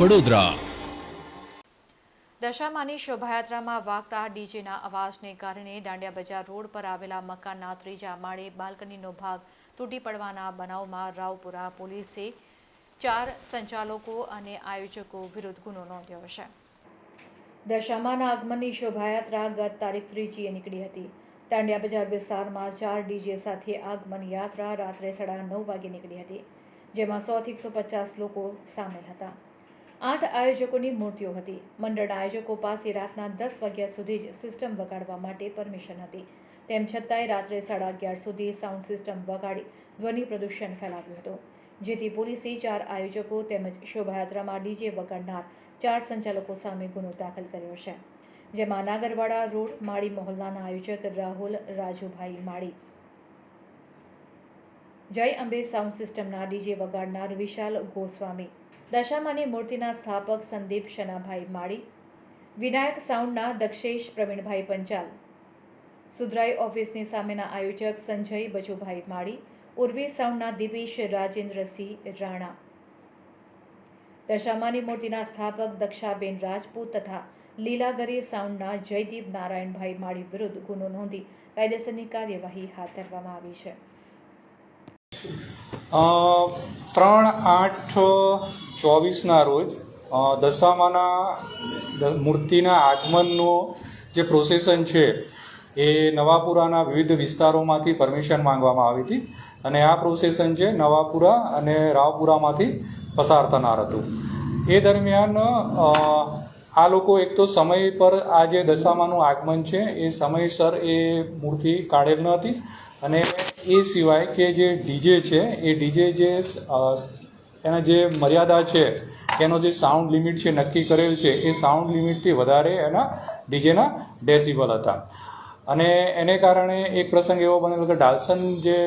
વડોદરા દશામાની શોભાયાત્રામાં વાગતા ડીજેના અવાજને કારણે દાંડિયા બજાર રોડ પર આવેલા મકાનના ત્રીજા માળે બાલ્કનીનો ભાગ તૂટી પડવાના બનાવમાં રાવપુરા પોલીસે ચાર સંચાલકો અને આયોજકો વિરુદ્ધ ગુનો નોંધ્યો છે. દશામાના આગમનની શોભાયાત્રા ગત તારીખ ત્રીજીએ નીકળી હતી. દાંડિયા બજાર વિસ્તારમાં ચાર ડીજે સાથે આગમન યાત્રા રાત્રે સાડા નવ વાગે નીકળી હતી. જેમાં સોથી એકસો પચાસ લોકો સામેલ હતા. આઠ આયોજકોની મૂર્તિઓ હતી. મંડળ આયોજકો પાસે રાતના દસ વાગ્યા સુધી જ સિસ્ટમ વગાડવા માટે પરમિશન હતી. તેમ છતાંય રાત્રે સાડા અગિયાર સુધી સાઉન્ડ સિસ્ટમ વગાડી ધ્વનિ પ્રદૂષણ ફેલાવ્યું હતું. જેથી પોલીસે ચાર આયોજકો તેમજ શોભાયાત્રામાં ડીજે વગાડનાર ચાર સંચાલકો સામે ગુનો દાખલ કર્યો છે. જેમાં નાગરવાડા રોડ, માળી મહોલ્લાના આયોજક રાહુલ રાજુભાઈ માળી જય અંબે સાઉન્ડ સિસ્ટમના ડીજે વગાડનાર વિશાલ ગોસ્વામી. દશામાની મૂર્તિના સ્થાપક સંદીપ શનાભાઈ માળી. વિનાયક સાઉન્ડના દક્ષેશ પ્રવીણભાઈ પંચાલ. સુધરાઈ ઓફિસની સામેના આયોજક સંજય બચુભાઈ માળી. ઉર્વી સાઉન્ડના દિવેશ રાજેન્દ્રસિંહ રાણા. દશામાની મૂર્તિના સ્થાપક દક્ષાબેન રાજપૂત તથા લીલાગરી સાઉન્ડના જયદીપ નારાયણભાઈ માળી વિરુદ્ધ ગુનો નોંધી કાયદેસરની કાર્યવાહી હાથ ધરવામાં આવી છે. ત્રણ આઠ ચોવીસના રોજ દશામાના મૂર્તિના આગમનનો જે પ્રોસેસન છે, એ નવાપુરાના વિવિધ વિસ્તારોમાંથી પરમિશન માંગવામાં આવી હતી અને આ પ્રોસેસન છે નવાપુરા અને રાવપુરામાંથી પસાર થનાર હતું. એ દરમિયાન આ લોકો એક તો સમય પર આ જે દશામાનું આગમન છે, એ સમયસર એ મૂર્તિ કાઢેલ ન હતી અને એ સિવાય કે જે ડીજે છે, એ ડીજે જે એના જે મર્યાદા છે, એનો જે સાઉન્ડ લિમિટ છે, નક્કી કરેલ છે, એ સાઉન્ડ લિમિટથી વધારે એના ડીજેના ડેસિબલ હતા. અને એને કારણે એક પ્રસંગ એવો બનેલો કે ડાલસન જે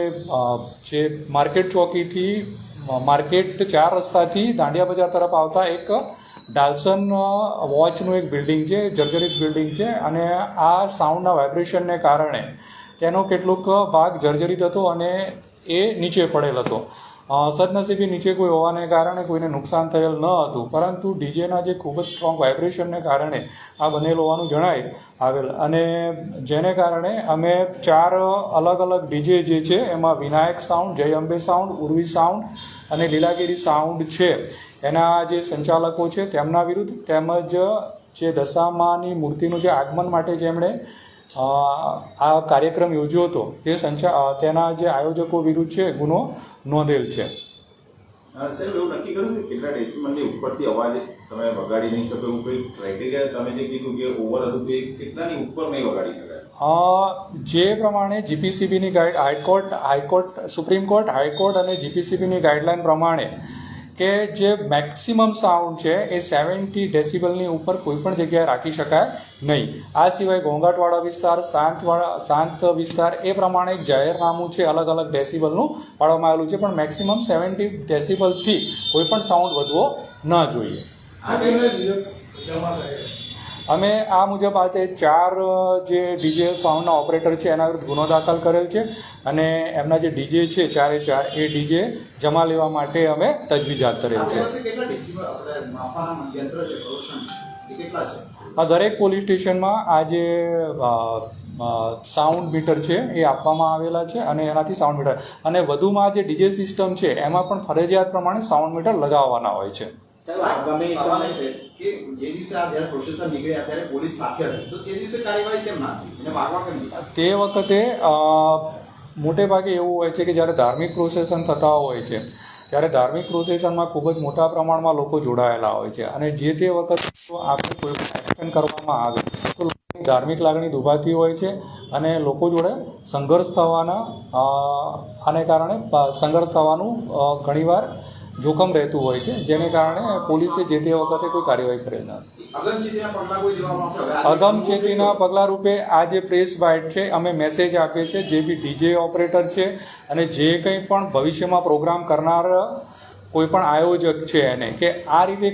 જે માર્કેટ ચોકીથી માર્કેટ ચાર રસ્તાથી દાંડિયા બજાર તરફ આવતા એક ડાલ્સન વોચનું એક બિલ્ડિંગ છે, જર્જરિત બિલ્ડિંગ છે અને આ સાઉન્ડના વાઇબ્રેશનને કારણે તેનો કેટલોક ભાગ જર્જરિત હતો અને એ નીચે પડેલ હતો. સદનસીબી નીચે કોઈ હોવાને કારણે કોઈને નુકસાન થયેલ ન હતું. પરંતુ ડીજેના જે ખૂબ જ સ્ટ્રોંગ વાઇબ્રેશનને કારણે આ બનેલ હોવાનું જણાય આવેલ. અને જેને કારણે અમે ચાર અલગ અલગ ડીજે જે છે, એમાં વિનાયક સાઉન્ડ જય અંબે સાઉન્ડ ઉર્વી સાઉન્ડ અને લીલાગીરી સાઉન્ડ છે. એના જે સંચાલકો છે, તેમના વિરુદ્ધ તેમજ જે દશામાની મૂર્તિનું જે આગમન માટે જેમણે આ કાર્યક્રમ યોજ્યો હતો. તે સંચા તેના જે આયોજકો વિરુદ્ધ છે ગુનો નોંધેલ છે. સાહેબ એવું નક્કી કર્યું છે કેટલા ડેસિમલની ઉપરથી અવાજ તમે વગાડી નહીં શકો એવું કોઈ ક્રાઇટેરિયા તમે જે કીધું કે ઓવર હતું કે કેટલાની ઉપર નહીં વગાડી શકાય? જે પ્રમાણે જીપીસીબીની guide high court high court supreme court high court અને જીપીસીબીની ગાઈડલાઈન પ્રમાણે કે જે મેક્સિમમ સાઉન્ડ છે એ સેવન્ટી ડેસિબલની ઉપર કોઈ પણ જગ્યાએ રાખી શકાય નહીં. આ સિવાય ઘોંઘાટવાળા વિસ્તાર, શાંતવાળા, શાંત વિસ્તાર એ પ્રમાણે જાહેરનામું છે, અલગ અલગ ડેસિબલનું પાડવામાં આવેલું છે, પણ મેક્સિમમ સેવન્ટી ડેસિબલથી કોઈ પણ સાઉન્ડ વધવો ન જોઈએ. અમે આ મુજબ આજે ચાર જે ડીજે સાઉન્ડના ઓપરેટર છે એના વિરુદ્ધ ગુનો દાખલ કરેલ છે અને એમના જે ડીજે છે ચારે ચાર એ ડીજે જમા લેવા માટે અમે તજવીજ હાથ ધરેલ છે. આ દરેક પોલીસ સ્ટેશનમાં આ જે સાઉન્ડ મીટર છે એ આપવામાં આવેલા છે અને એનાથી સાઉન્ડ મીટર. અને વધુમાં જે ડીજે સિસ્ટમ છે એમાં પણ ફરજિયાત પ્રમાણે સાઉન્ડ મીટર લગાવવાના હોય છે. સાહેબ આગામી સવાલ એ છે કે જે દિવસે આ જ્યારે પ્રોસેસર નીકળ્યા ત્યારે પોલીસ સાથે હતી તો તે દિવસે કાર્યવાહી કેમ ના હતી એને વાગવા કેમ તે વખતે મોટે ભાગે એવું હોય છે કે જ્યારે ધાર્મિક પ્રોસેસન થતા હોય છે ત્યારે ધાર્મિક પ્રોસેસનમાં ખૂબ જ મોટા પ્રમાણમાં લોકો જોડાયેલા હોય છે. અને જે તે વખતે આપણે કોઈ એક્શન કરવામાં આવે તો ધાર્મિક લાગણી દુભાતી હોય છે અને લોકો જોડે સંઘર્ષ થવાના આને કારણે સંઘર્ષ થવાનું ઘણીવાર જોખમ રહેતું હોય છે, જેને કારણે પોલીસે જે તે વખતે કોઈ કાર્યવાહી કરેલ નથી અગમચેતીના પગલાં રૂપે આ જે પ્રેસ બાઇટ છે, અમે મેસેજ આપીએ છીએ, જે બી ડીજે ઓપરેટર છે અને જે કંઈ પણ ભવિષ્યમાં પ્રોગ્રામ કરનાર કોઈ પણ આયોજક છે એને, કે આ રીતે